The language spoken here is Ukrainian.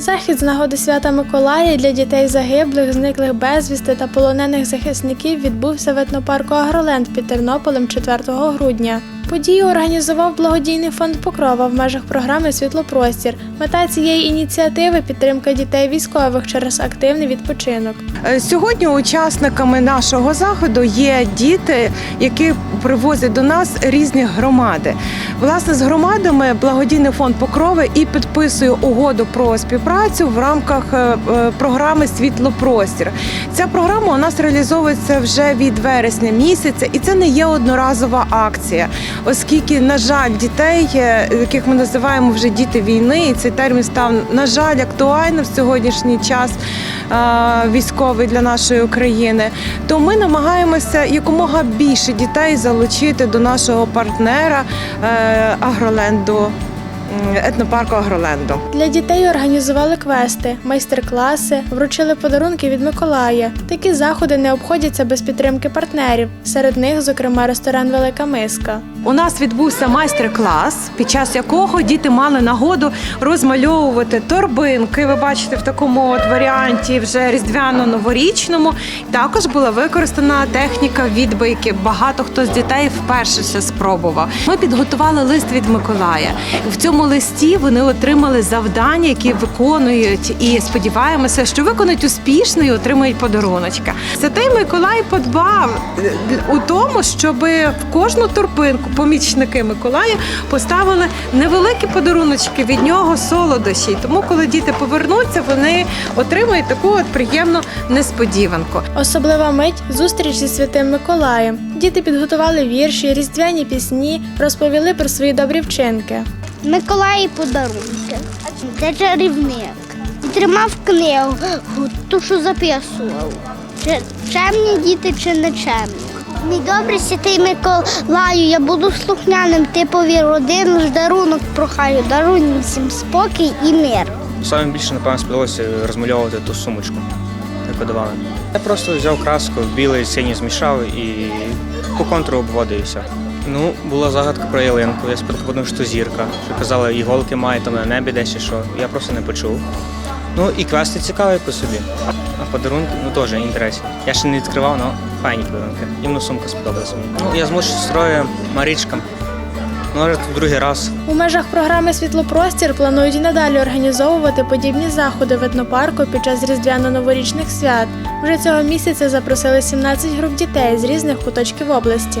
Захід з нагоди свята Миколая для дітей загиблих, зниклих безвісти та полонених захисників відбувся в етнопарку Агроленд під Тернополем 4 грудня. Подію організував благодійний фонд Покрова в межах програми Світлопростір. Мета цієї ініціативи підтримка дітей військових через активний відпочинок. Е, Сьогодні учасниками нашого заходу є діти, які привозять до нас різні громади. Власне, з громадами благодійний фонд Покрови і підписує угоду про співпрацю в рамках е, е, програми Світлопростір. Ця програма у нас реалізовується вже від вересня місяця, і це не є одноразова акція, оскільки, на жаль, дітей, е, яких ми називаємо вже діти війни, і цей термін став на жаль актуальним в сьогоднішній час е, військовий для нашої України, то ми намагаємося якомога більше дітей залучити до нашого партнера е, Агроленду, етнопарку Агроленду. Для дітей організували квести, майстер-класи, вручили подарунки від Миколая. Такі заходи не обходяться без підтримки партнерів. Серед них, зокрема, ресторан Велика Миска. У нас відбувся майстер-клас, під час якого діти мали нагоду розмальовувати торбинки. Ви бачите в такому от варіанті вже різдвяно-новорічному. Також була використана техніка відбийки. Багато хто з дітей вперше це спробував. Ми підготували лист від Миколая. В цьому листі вони отримали завдання, які виконують, і сподіваємося, що виконують успішно і отримають подаруночка. Святий Миколай подбав е, у тому, щоб в кожну торбинку помічники Миколая поставили невеликі подаруночки від нього солодощі. Тому, коли діти повернуться, вони отримають таку от приємну несподіванку. Особлива мить зустріч зі святим Миколаєм. Діти підготували вірші, різдвяні пісні, розповіли про свої добрі вчинки. Миколай подарунки. Це чарівник. І тримав книгу, ту, що записував. Чи чемні діти чи не чемні. Мій добрий святий Миколаю, я буду слухняним, ти повір один лиш дарунок прохаю, даруй всім спокій і мир. Саме більше, напевно, сподобалося розмальовувати ту сумочку, яку давали. Я просто взяв краску, білий, синій змішав і по контуру обводив і все. Ну, була загадка про ялинку. Я спочатку подумав, що зірка. Що казали, іголки має там на небі десь чи що. Я просто не почув. Ну і квести цікаві по собі. А подарунки ну теж інтересні. Я ще не відкривав, але файні подарунки. Іменно сумка сподобалася. Ну, я змушую строю Марічка. Ну, вже тут другий раз. У межах програми Світлопростір планують і надалі організовувати подібні заходи в етнопарку під час різдвяно-новорічних свят. Вже цього місяця запросили 17 груп дітей з різних куточків області.